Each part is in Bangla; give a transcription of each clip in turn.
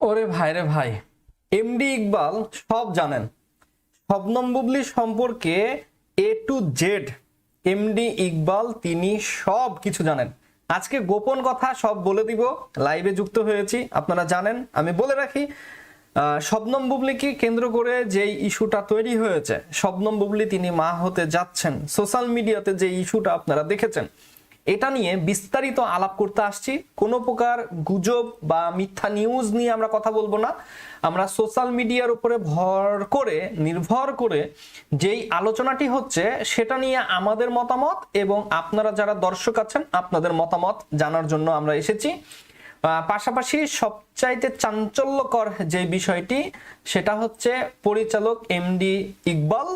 ওরে ভাই রে ভাই এমডি ইকবাল সব জানেন। শবনম বুবলি সম্পর্কে A to Z MD Iqbal তিনি সব কিছু জানেন। আজকে গোপন কথা সব বলে দিব লাইভে যুক্ত হয়েছি, আপনারা জানেন, আমি বলে রাখি শবনম বুবলিকে কেন্দ্র করে যেই ইস্যুটা তৈরি হয়েছে, শবনম বুবলি তিনি মা হতে যাচ্ছেন। সোশ্যাল মিডিয়াতে যে ইস্যুটা আপনারা দেখেছেন এটা নিয়ে বিস্তারিত আলাপ করতে আসছি। কোনো প্রকার গুজব বা মিথ্যা নিউজ নিয়ে আমরা কথা বলব না। আমরা সোশ্যাল মিডিয়ার উপরে ভর করে, নির্ভর করে যেই আলোচনাটি হচ্ছে, সেটা নিয়ে আমাদের মতামত এবং আপনারা যারা দর্শক আছেন, আপনাদের মতামত জানার জন্য আমরা এসেছি। পাশাপাশি সবচাইতে চাঞ্চল্যকর যে বিষয়টি, সেটা হচ্ছে পরিচালক এমডি ইকবাল।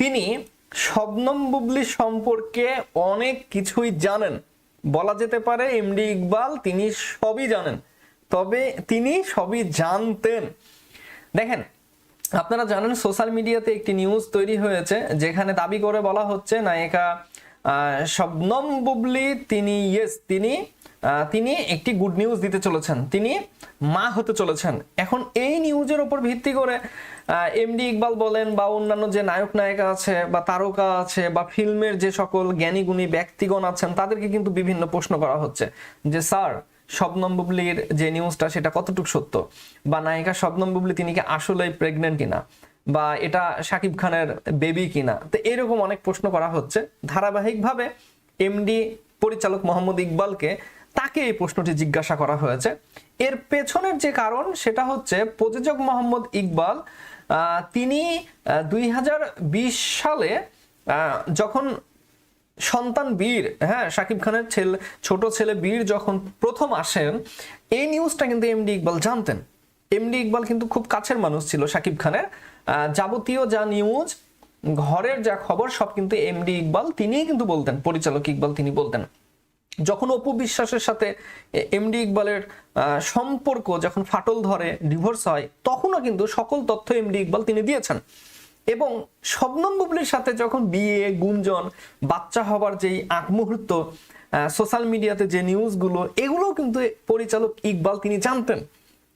তিনি শবনম বুবলি সম্পর্কে অনেক কিছুই জানেন। বলা যেতে পারে এমডি ইকবাল তিনি সবই জানেন, তবে তিনি সবই জানতেন। দেখেন, আপনারা জানেন সোশ্যাল মিডিয়াতে একটি নিউজ তৈরি হয়েছে যেখানে দাবি করে বলা হচ্ছে নায়িকা শবনম বুবলি তিনি, ইয়েস, তিনি তিনি একটি গুড নিউজ দিতে চলেছেন। তিনি মা হতে চলেছেন। এখন এই নিউজের উপর ভিত্তি করে এমডি ইকবাল বলেন বা অন্যান্য যে নায়ক নায়িকা আছে বা তারকা আছে বা ফিল্মের যে সকল জ্ঞানী গুণী ব্যক্তিগণ আছেন, তাদেরকে কিন্তু বিভিন্ন প্রশ্ন করা হচ্ছে যে, স্যার, শবনম বুবলির যে নিউজটা সেটা কতটুকু সত্য? বা নায়িকা শবনম বুবলি, তিনি কি আসলেই প্রেগনেন্ট কিনা? বা এটা শাকিব খানের বেবি কিনা? তো এরকম অনেক প্রশ্ন করা হচ্ছে। ধারাবাহিকভাবে এমডি পরিচালক মোহাম্মদ ইকবালকে তাকে এই প্রশ্নটি জিজ্ঞাসা করা হয়েছে। এর পেছনের যে কারণ, সেটা হচ্ছে প্রযোজক মোহাম্মদ ইকবাল তিনি দুই হাজার বিশ সালে যখন সন্তান বীর হ্যাঁ শাকিব খানের ছেলে, ছোট ছেলে বীর যখন প্রথম আসেন, এই নিউজটা কিন্তু এমডি ইকবাল জানতেন। এমডি ইকবাল কিন্তু খুব কাছের মানুষ ছিল শাকিব খানের। যাবতীয় যা নিউজ ঘরের যা খবর, সব কিন্তু এমডি ইকবাল তিনিই কিন্তু বলতেন, পরিচালক ইকবাল তিনি বলতেন। যখন অপু বিশ্বাসের সাথে এমডি ইকবালের সম্পর্ক যখন ফাটল ধরে ডিভোর্স হয়, তখনও কিন্তু সকল তথ্য এমডি ইকবাল তিনি দিয়েছেন। এবং শবনম বুবলির সাথে যখন বিয়ে, গুঞ্জন, বাচ্চা হবার যেই আগ মুহূর্ত সোশ্যাল মিডিয়াতে যে নিউজগুলো এগুলো কিন্তু পরিচালক ইকবাল তিনি জানতেন।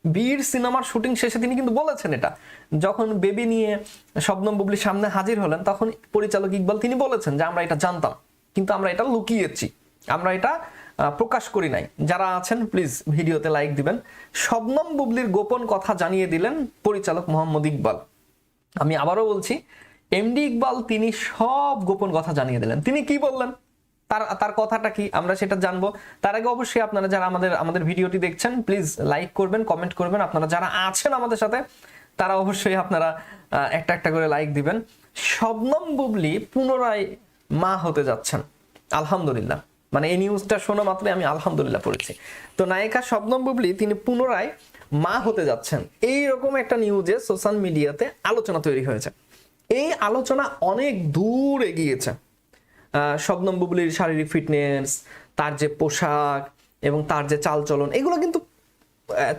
বীর সিনেমার শুটিং শেষে তিনি কিন্তু বলেছেন এটা। যখন বেবি নিয়ে শবনম বুবলির সামনে হাজির হলেন, তখন পরিচালক ইকবাল তিনি বলেছেন যে, আমরা এটা জানতাম, কিন্তু আমরা এটা লুকিয়েছি। আমরা এটা প্রকাশ করি নাই। যারা আছেন প্লিজ ভিডিওতে লাইক দিবেন। শবনম বুবলির গোপন কথা জানিয়ে দিলেন পরিচালক মোহাম্মদ ইকবাল। আমি আবারও বলছি এমডি ইকবাল তিনি সব গোপন কথা জানিয়ে দিলেন। তিনি কি বললেন? তার তার কথাটা কি? আমরা সেটা জানব। তার আগে অবশ্যই আপনারা যারা আমাদের আমাদের ভিডিওটি দেখছেন প্লিজ লাইক করবেন কমেন্ট করবেন। আপনারা যারা আছেন আমাদের সাথে, তারা অবশ্যই আপনারা একটা একটা করে লাইক দিবেন। শবনম বুবলি পুনরায় মা হতে যাচ্ছেন। আলহামদুলিল্লাহ। মানে এই নিউজটা শোনা মাত্রই আমি আলহামদুলিল্লাহ পড়েছি। তো নায়িকা শবনম বুবলি, তিনি পুনরায় মা হতে যাচ্ছেন। এই রকম একটা নিউজে সোশ্যাল মিডিয়াতে আলোচনা তৈরি হয়েছে। এই আলোচনা অনেক দূর এগিয়েছে। শবনম বুবলির শারীরিক ফিটনেস তার যে পোশাক এবং তার যে চালচলন, এগুলো কিন্তু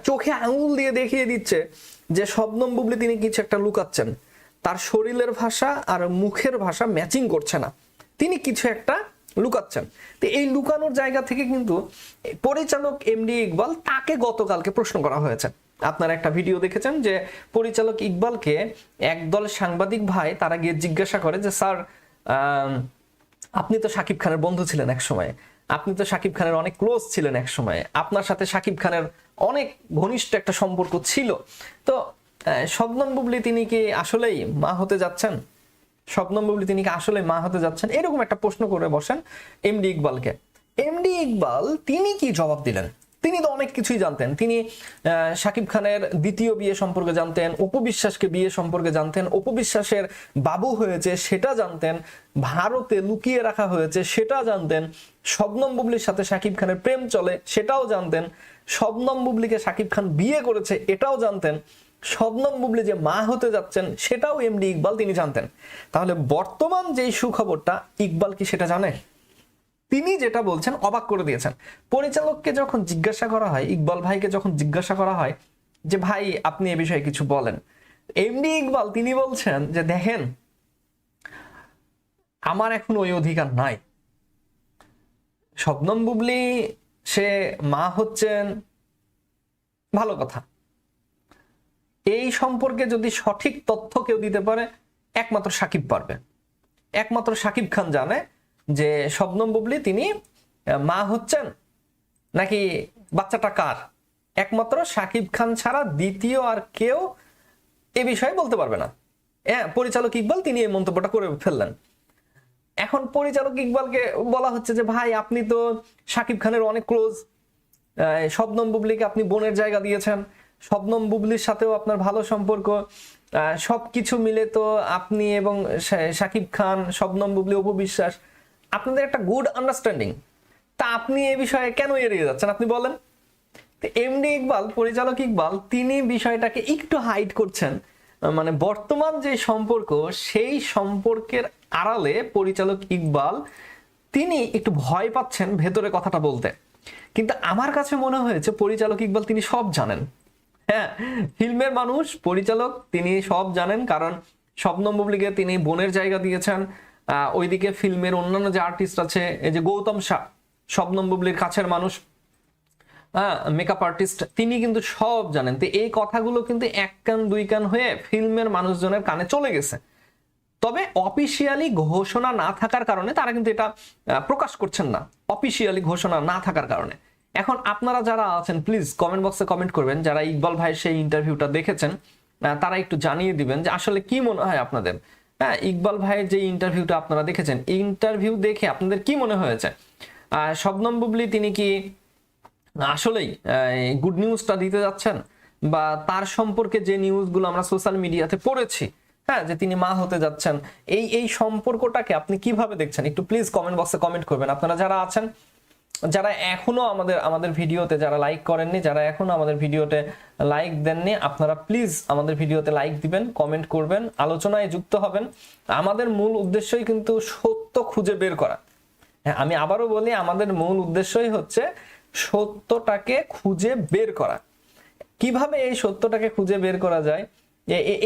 চোখে আঙুল দিয়ে দেখিয়ে দিচ্ছে যে শবনম বুবলি তিনি কিছু একটা লুকাচ্ছেন। তার শরীরের ভাষা আর মুখের ভাষা ম্যাচিং করছে না। তিনি কিছু একটা লুকাচ্ছেন। তো এই লুকানোর জায়গা থেকে কিন্তু পরিচালক এমডি ইকবাল তাকে গতকালকে প্রশ্ন করা হয়েছে। আপনারা একটা ভিডিও দেখেছেন যে পরিচালক ইকবালকে একদল সাংবাদিক ভাই তারা গিয়ে জিজ্ঞাসা করে যে, স্যার আপনি তো শাকিব খানের বন্ধু ছিলেন এক সময় আপনি তো শাকিব খানের অনেক ক্লোজ ছিলেন এক সময় আপনার সাথে শাকিব খানের অনেক ঘনিষ্ঠ একটা সম্পর্ক ছিল। তো শবনম বুবলি তিনি কি আসলেই মা হতে যাচ্ছেন? শবনম বুবলি তিনি কি আসলে মা হতে যাচ্ছেন? এরকম একটা প্রশ্ন করে বসেন এমডি ইকবালকে। এমডি ইকবাল, তিনি কি জবাব দিলেন? তিনি তো অনেক কিছুই জানতেন। তিনি শাকিব খানের দ্বিতীয় বিয়ে সম্পর্কে জানতেন, উপবিশ্বাসকে বিয়ে সম্পর্কে জানতেন, উপবিশ্বাসের বাবু হয়েছে সেটা জানতেন, ভারতে লুকিয়ে রাখা হয়েছে সেটা জানতেন, শবনম বুবলির সাথে শাকিব খানের প্রেম চলে সেটাও জানতেন, শবনম বুবলিকে শাকিব খান বিয়ে করেছে এটাও জানতেন শবনম বুবলি যে মা হতে যাচ্ছেন, সেটাও এমডি ইকবাল তিনি জানতেন। তাহলে বর্তমান যেই সুখবরটা, ইকবাল কি সেটা জানে? তিনি যেটা বলছেন, অবাক করে দিয়েছেন। পরিচালককে যখন জিজ্ঞাসা করা হয়, ইকবাল ভাইকে যখন জিজ্ঞাসা করা হয় যে, ভাই, আপনি এ বিষয়ে কিছু বলেন? এমডি ইকবাল তিনি বলছেন যে, দেখেন, আমার এখন ওই অধিকার নাই। শবনম বুবলি, সে মা হচ্ছেন, ভালো কথা। এই সম্পর্কে যদি সঠিক তথ্য কেউ দিতে পারে, একমাত্র সাকিব পারবে। একমাত্র সাকিব খান জানে যে শবনম বুবলি তিনি মা হচ্ছেন নাকি বাচ্চাটা কার? একমাত্র সাকিব খান ছাড়া দ্বিতীয় আর কেউ এ বিষয়ে বলতে পারবে না। হ্যাঁ পরিচালক ইকবাল তিনি এই মন্তব্যটা করে ফেললেন। এখন পরিচালক ইকবালকে বলা হচ্ছে যে, ভাই, আপনি তো সাকিব খানের অনেক ক্লোজ শবনম বুবলিকে আপনি বোনের জায়গা দিয়েছেন। শবনম বুবলির সাথেও আপনার ভালো সম্পর্ক। সব কিছু মিলে তো আপনি এবং শা- সাকিব খান, শবনম বুবলি, অপু বিশ্বাস, আপনাদের একটা গুড আন্ডারস্ট্যান্ডিং তা আপনি এ বিষয়ে কেন এড়িয়ে যাচ্ছেন, আপনি বলেন। এমডি ইকবাল, পরিচালক ইকবাল, তিনি বিষয়টাকে একটু হাইড করছেন। মানে বর্তমান যে সম্পর্ক, সেই সম্পর্কের আড়ালে পরিচালক ইকবাল, তিনি একটু ভয় পাচ্ছেন ভেতরে কথাটা বলতে। কিন্তু আমার কাছে মনে হয়েছে, পরিচালক ইকবাল তিনি সব জানেন। হ্যাঁ ফিল্মের মানুষ, পরিচালক, তিনি সব জানেন, কারণ স্বপ্ন বুবলিকে তিনি বোনের জায়গা দিয়েছেন। ওইদিকে ফিল্মের অন্যান্য যে আর্টিস্ট আছে, এই যে গৌতম শাহ শবনম বুবলির কাছের মানুষ হ্যাঁ মেকআপ আর্টিস্ট তিনি কিন্তু সব জানেন। তো এই কথাগুলো কিন্তু এক কান, দুই কান হয়ে ফিল্মের মানুষজনের কানে চলে গেছে। তবে অফিসিয়ালি ঘোষণা না থাকার কারণে তারা কিন্তু এটা প্রকাশ করছেন না। অফিসিয়ালি ঘোষণা না থাকার কারণে। এখন আপনারা যারা আছেন প্লিজ কমেন্ট বক্সে কমেন্ট করবেন। যারা ইকবাল ভাইয়ের সেই ইন্টারভিউটা দেখেছেন তারা একটু জানিয়ে দিবেন যে আসলে কি মনে হয় আপনাদের। হ্যাঁ ইকবাল ভাইয়ের যে ইন্টারভিউটা আপনারা দেখেছেন ইন্টারভিউ দেখে আপনাদের কি মনে হয়েছে? শবনম বুবলি তিনি কি আসলেই গুড নিউজটা দিতে যাচ্ছেন? বা তার সম্পর্কে যে নিউজগুলো আমরা সোশ্যাল মিডিয়াতে পড়েছি হ্যাঁ যে তিনি মা হতে যাচ্ছেন, এই এই সম্পর্কটাকে আপনি কীভাবে দেখছেন? একটু প্লিজ কমেন্ট বক্সে কমেন্ট করবেন। আপনারা যারা আছেন যারা এখনও আমাদের আমাদের ভিডিওতে যারা লাইক করেননি, যারা এখনও আমাদের ভিডিওতে লাইক দেননি, আপনারা প্লিজ আমাদের ভিডিওতে লাইক দিবেন কমেন্ট করবেন, আলোচনায় যুক্ত হবেন। আমাদের মূল উদ্দেশ্যই কিন্তু সত্য খুঁজে বের করা। হ্যাঁ আমি আবারও বলি, আমাদের মূল উদ্দেশ্যই হচ্ছে সত্যটাকে খুঁজে বের করা। কীভাবে এই সত্যটাকে খুঁজে বের করা যায়?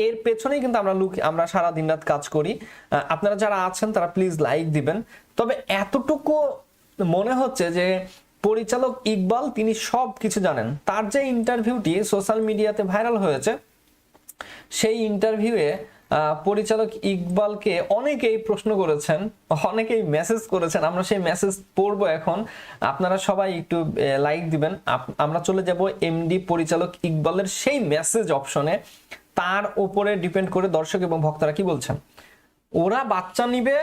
এর পেছনেই কিন্তু আমরা লুক, আমরা সারা দিন রাত কাজ করি। আপনারা যারা আছেন, তারা প্লিজ লাইক দিবেন। তবে এতটুকু মনে হচ্ছে যে পরিচালক ইকবাল, তিনি সব কিছু জানেন। তার যে ইন্টারভিউটি সোশ্যাল মিডিয়াতে ভাইরাল হয়েছে, সেই ইন্টারভিউয়ে পরিচালক ইকবালকে অনেকেই প্রশ্ন করেছেন, অনেকেই মেসেজ করেছেন। আমরা সেই মেসেজ পড়ব এখন। আপনারা সবাই একটু লাইক দিবেন। আমরা চলে যাব এমডি পরিচালক ইকবালের সেই মেসেজ অপশনে তার উপরে ডিপেন্ড করে দর্শক এবং ভক্তরা কি বলছেন? ওরা বাচ্চা নিবে,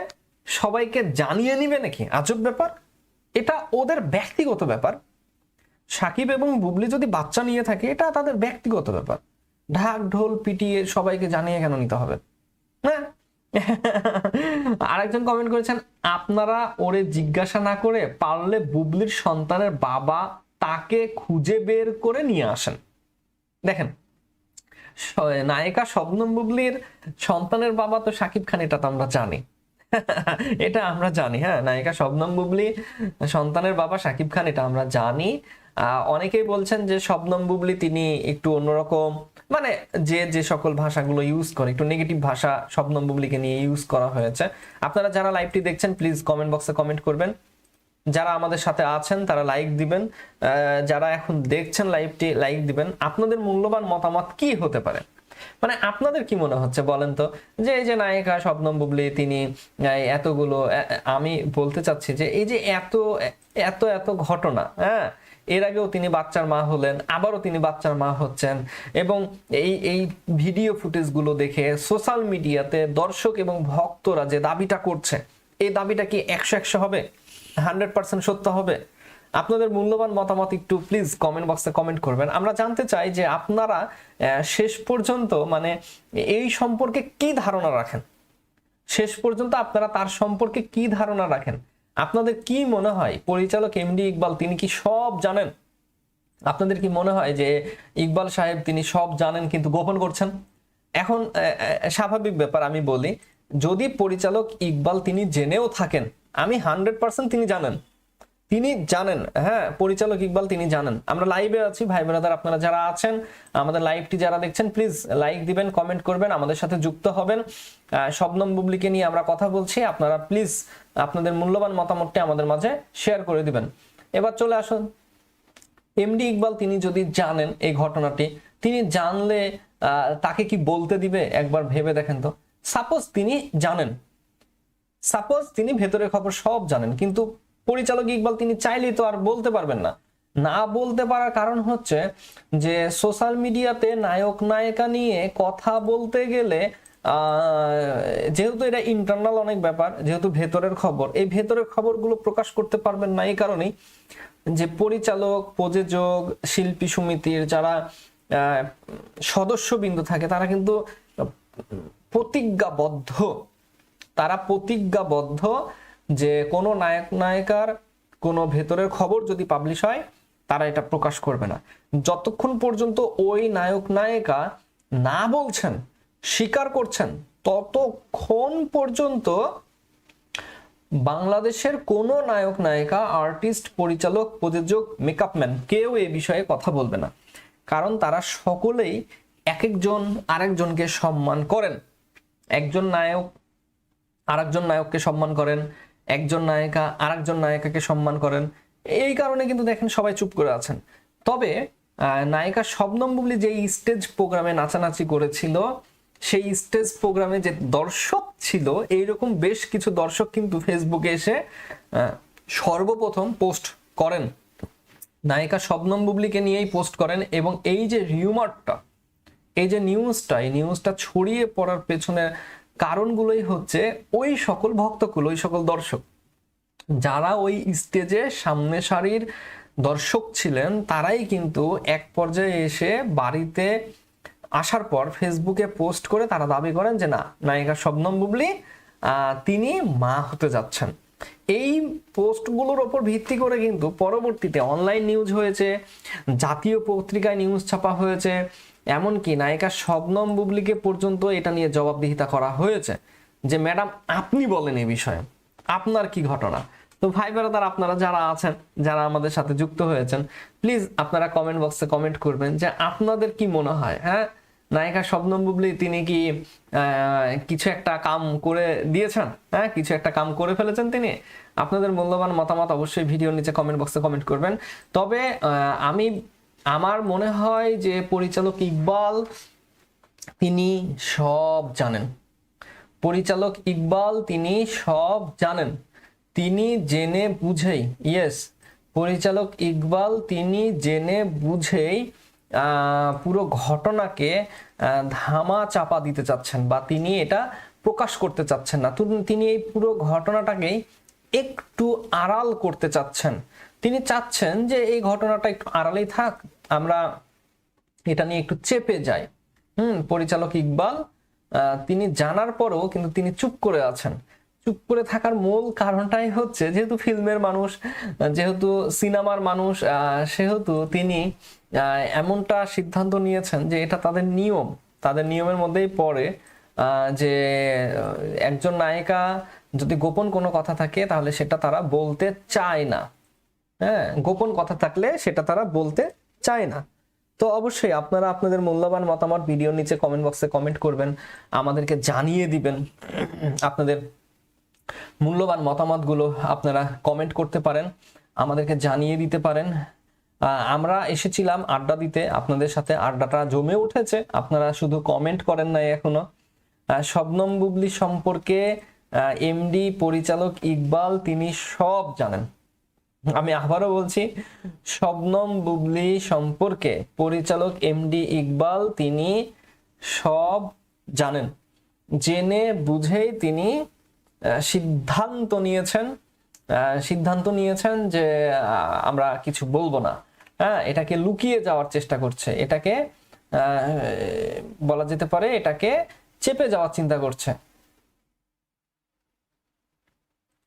সবাইকে জানিয়ে নিবে নাকি? আজব ব্যাপার। এটা ওদের ব্যক্তিগত ব্যাপার। সাকিব এবং বুবলি যদি বাচ্চা নিয়ে থাকে, এটা তাদের ব্যক্তিগত ব্যাপার। ঢাক ঢোল পিটিয়ে সবাইকে জানিয়ে কেন নিতে হবে? হ্যাঁ? আরেকজন কমেন্ট করেছেন, আপনারা ওরে জিজ্ঞাসা না করে পারলে বুবলির সন্তানের বাবা তাকে খুঁজে বের করে নিয়ে আসেন। দেখেন নায়িকা শবনম বুবলির সন্তানের বাবা তো সাকিব খান, এটা তো আমরা জানি। এটা আমরা জানি হ্যাঁ? নায়িকা শবনম বুবলি, সন্তানের বাবা সাকিব খান, এটা আমরা জানি। অনেকেই বলছেন যে শবনম বুবলি তিনি একটু অন্যরকম মানে যে যে সকল ভাষাগুলো ইউজ করে, একটু নেগেটিভ ভাষা শবনম বুবলিকে নিয়ে ইউজ করা হয়েছে। আপনারা যারা লাইভটি দেখছেন প্লিজ কমেন্ট বক্সে কমেন্ট করবেন। যারা আমাদের সাথে আছেন, তারা লাইক দিবেন। যারা এখন দেখছেন লাইভটি লাইক দিবেন। আপনাদের মূল্যবান মতামত কি হতে পারে? মানে আপনাদের কি মনে হচ্ছে বলেন তো? যে এই যে নায়িকা শবনম বুবলি, তিনি এতগুলো আমি বলতে চাচ্ছি যে এই যে এত এত এত ঘটনা হ্যাঁ এর আগেও তিনি বাচ্চার মা হলেন, আবারও তিনি বাচ্চার মা হচ্ছেন এবং এই এই ভিডিও ফুটেজগুলো দেখে সোশ্যাল মিডিয়াতে দর্শক এবং ভক্তরা যে দাবিটা করছে, এই দাবিটা কি একশো একশো হবে? হান্ড্রেড পার্সেন্ট সত্য হবে? আপনাদের মূল্যবান মতামত একটু প্লিজ কমেন্ট বক্সে কমেন্ট করবেন। আমরা জানতে চাই যে আপনারা শেষ পর্যন্ত মানে এই সম্পর্কে কি ধারণা রাখেন? শেষ পর্যন্ত আপনারা তার সম্পর্কে কি ধারণা রাখেন? আপনাদের কি মনে হয়? পরিচালক এমডি ইকবাল, তিনি কি সব জানেন? আপনাদের কি মনে হয় যে ইকবাল সাহেব, তিনি সব জানেন কিন্তু গোপন করছেন? এখন স্বাভাবিক ব্যাপার আমি বলি, যদি পরিচালক ইকবাল তিনি জেনেও থাকেন, আমি হান্ড্রেড পার্সেন্ট তিনি জানেন। তিনি জানেন হ্যাঁ পরিচালক ইকবাল তিনি জানেন। আমরা লাইভে আছি, ভাই ব্রাদার আপনারা যারা আছেন, আমাদের লাইভটি যারা দেখছেন প্লিজ লাইক দিবেন কমেন্ট করবেন, আমাদের সাথে যুক্ত হবেন। শবনম বুবলিকে নিয়ে আমরা কথা বলছি, আপনারা প্লিজ আপনাদের মূল্যবান মতামতটি আমাদের মাঝে শেয়ার করে দিবেন। এবার চলে আসুন। এমডি ইকবাল তিনি যদি জানেন এই ঘটনাটি, তিনি জানলে তাকে কি বলতে দিবে? একবার ভেবে দেখেন তো। সাপোজ তিনি জানেন। সাপোজ তিনি ভেতরের খবর সব জানেন, কিন্তু পরিচালক ইকবাল তিনি চাইলেই তো আর বলতে পারবেন না। না বলতে পারার কারণ হচ্ছে যে, সোশ্যাল মিডিয়াতে নায়ক নায়িকা নিয়ে কথা বলতে গেলে যেহেতু এটা ইন্টারনাল অনেক ব্যাপার, যেহেতু ভেতরের খবর, এই ভেতরের খবরগুলো প্রকাশ করতে পারবেন না এই কারণেই যে পরিচালক, প্রযোজক, শিল্পী সমিতির যারা সদস্যবৃন্দ থাকে, তারা কিন্তু প্রতিজ্ঞাবদ্ধ। তারা প্রতিজ্ঞাবদ্ধ যে কোনো নায়ক, নায়িকার কোনো ভেতরের খবর যদি পাবলিশ হয়, তারা এটা প্রকাশ করবে না। যতক্ষণ পর্যন্ত ওই নায়ক, নায়িকা না বলছেন, স্বীকার করছেন, ততক্ষণ পর্যন্ত বাংলাদেশের কোনো নায়ক, নায়িকা আর্টিস্ট পরিচালক, প্রযোজক মেকআপম্যান কেউ এ বিষয়ে কথা বলবে না। কারণ তারা সকলেই এক একজন আরেকজনকে সম্মান করেন। একজন নায়ক আরেকজন নায়ককে সম্মান করেন একজন নায়িকা, আরেকজন নায়িকাকে সম্মান করেন। এই কারণে কিন্তু দেখেন সবাই চুপ করে আছেন। তবে নায়িকা শবনম বুবলি যে স্টেজ প্রোগ্রামে নাচানাচি করেছিল, সেই স্টেজ প্রোগ্রামে যে দর্শক ছিল, এইরকম বেশ কিছু দর্শক কিন্তু ফেসবুকে এসে সর্বপ্রথম পোস্ট করেন। নায়িকা শবনম বুবলিকে নিয়েই পোস্ট করেন এবং এই যে রিউমারটা, এই যে নিউজটা এই নিউজটা ছড়িয়ে পড়ার পেছনে কারণগুলোই হচ্ছে ওই সকল ভক্তকুল, ওই সকল দর্শক। যারা ওই স্টেজে সামনে সারির দর্শক ছিলেন, তারাই কিন্তু এক পর্যায়ে এসে বাড়িতে আসার পর ফেসবুকে পোস্ট করে তারা দাবি করেন যে, না, নায়িকা শবনম বুবলি তিনি মা হতে যাচ্ছেন। এই পোস্টগুলোর ওপর ভিত্তি করে কিন্তু পরবর্তীতে অনলাইন নিউজ হয়েছে, জাতীয় পত্রিকায় নিউজ ছাপা হয়েছে এমনকি নায়িকা শবনম বুবলিকে পর্যন্ত এটা নিয়ে জবাবদিহিতা করা হয়েছে। যে, ম্যাডাম, আপনি বলেন এই বিষয়ে। আপনার কি ঘটনা? তো ভাই ব্রাদার, আপনারা যারা আছেন, যারা আমাদের সাথে যুক্ত হয়েছেন, প্লিজ আপনারা কমেন্ট বক্সে কমেন্ট করবেন যে, আপনাদের কি মনে হয়? হ্যাঁ? নায়িকা শবনম বুবলি, তিনি কি কিছু একটা কাম করে দিয়েছেন? হ্যাঁ? কিছু একটা কাম করে ফেলেছেন তিনি? আপনাদের মূল্যবান মতামত অবশ্যই ভিডিওর নিচে কমেন্ট বক্সে কমেন্ট করবেন। তবে আমি আমার মনে হয় যে পরিচালক ইকবাল, তিনি সব জানেন। পরিচালক ইকবাল, তিনি সব জানেন। তিনি জেনে বুঝেই ইয়েস পরিচালক ইকবাল, তিনি জেনে বুঝেই পুরো ঘটনাকে ধামা চাপা দিতে চাচ্ছেন বা তিনি এটা প্রকাশ করতে চাচ্ছেন না। তিনি এই পুরো ঘটনাটাকেই একটু আড়াল করতে চাচ্ছেন। তিনি চাচ্ছেন যে এই ঘটনাটা একটু আড়ালেই থাক আমরা এটা নিয়ে একটু চেপে যাই। হুম, পরিচালক ইকবাল তিনি জানার পরেও কিন্তু তিনি চুপ করে আছেন। চুপ করে থাকার মূল কারণটাই হচ্ছে, যেহেতু ফিল্মের মানুষ, যেহেতু সিনেমার মানুষ সেহেতু তিনি এমনটা সিদ্ধান্ত নিয়েছেন যে এটা তাদের নিয়ম। তাদের নিয়মের মধ্যেই পড়ে যে একজন নায়িকা যদি গোপন কোনো কথা থাকে, তাহলে সেটা তারা বলতে চায় না। হ্যাঁ গোপন কথা থাকলে সেটা তারা বলতে চায় না। তো অবশ্যই আপনারা আপনাদের মূল্যবান মতামত ভিডিওর নিচে কমেন্ট বক্সে কমেন্ট করবেন, আমাদেরকে জানিয়ে দিবেন, আপনাদের মূল্যবান মতামতগুলো আপনারা কমেন্ট করতে পারেন, আমাদেরকে জানিয়ে দিতে পারেন। আমরা এসেছিলাম আড্ডা দিতে, আপনাদের সাথে আড্ডাটা জমে উঠেছে, আপনারা শুধু কমেন্ট করেন নাই এখনও। শবনম বুবলি সম্পর্কে এমডি পরিচালক ইকবাল, তিনি সব জানেন। আমি আবারও বলছি, শবনম বুবলি সম্পর্কে পরিচালক এমডি ইকবাল তিনি সব জানেন। জেনে বুঝেই তিনি সিদ্ধান্ত নিয়েছেন সিদ্ধান্ত নিয়েছেন যে আমরা কিছু বলব না। হ্যাঁ এটাকে লুকিয়ে যাওয়ার চেষ্টা করছে। এটাকে বলা যেতে পারে এটাকে চেপে যাওয়ার চিন্তা করছে।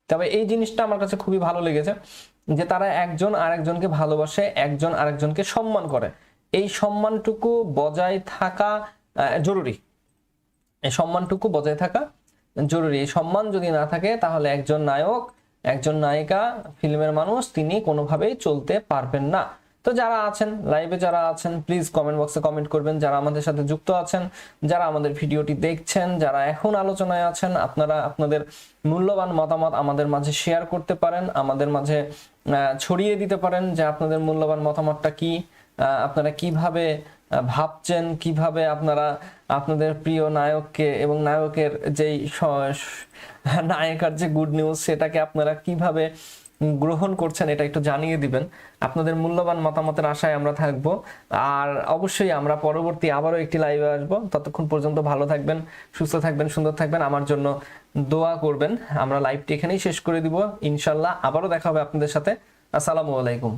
তবে এই জিনিসটা আমার কাছে খুবই ভালো লেগেছে। যে তারা একজন আরেকজনকে ভালোবাসে, একজন আরেকজনকে সম্মান করে। এই সম্মানটুকু বজায় থাকা জরুরি। এই সম্মানটুকু বজায় থাকা জরুরি। এই সম্মান যদি না থাকে, তাহলে একজন নায়ক, একজন নায়িকা, ফিল্মের মানুষ, তিনি কোনোভাবেই চলতে পারবেন না। তো যারা আছেন লাইভে যারা আছেন প্লিজ কমেন্ট বক্সে কমেন্ট করবেন। যারা আমাদের সাথে যুক্ত আছেন, যারা আমাদের ভিডিওটি দেখছেন, যারা এখন আলোচনায় আছেন, আপনারা আপনাদের মূল্যবান মতামত আমাদের মাঝে শেয়ার করতে পারেন, আমাদের মাঝে ছড়িয়ে দিতে পারেন যে আপনাদের মূল্যবান মতামতটা কি আপনারা কীভাবে ভাবছেন, কীভাবে আপনারা আপনাদের প্রিয় নায়ককে এবং নায়কের যেই নায়িকার যে গুড নিউজ সেটাকে আপনারা কীভাবে গ্রহণ করছেন, এটা একটু জানিয়ে দিবেন। আপনাদের মূল্যবান মতামতের আশায় আমরা থাকব। আর অবশ্যই আমরা পরবর্তী আবারও একটি লাইভে আসব। ততক্ষণ পর্যন্ত ভালো থাকবেন, সুস্থ থাকবেন, সুন্দর থাকবেন। আমার জন্য দোয়া করবেন। আমরা লাইভটি এখানেই শেষ করে দিব। ইনশাল্লাহ আবারও দেখা হবে আপনাদের সাথে। আসসালামু আলাইকুম।